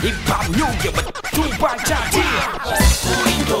힙합 요괴 두 발자국 우린 또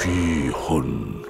فيهن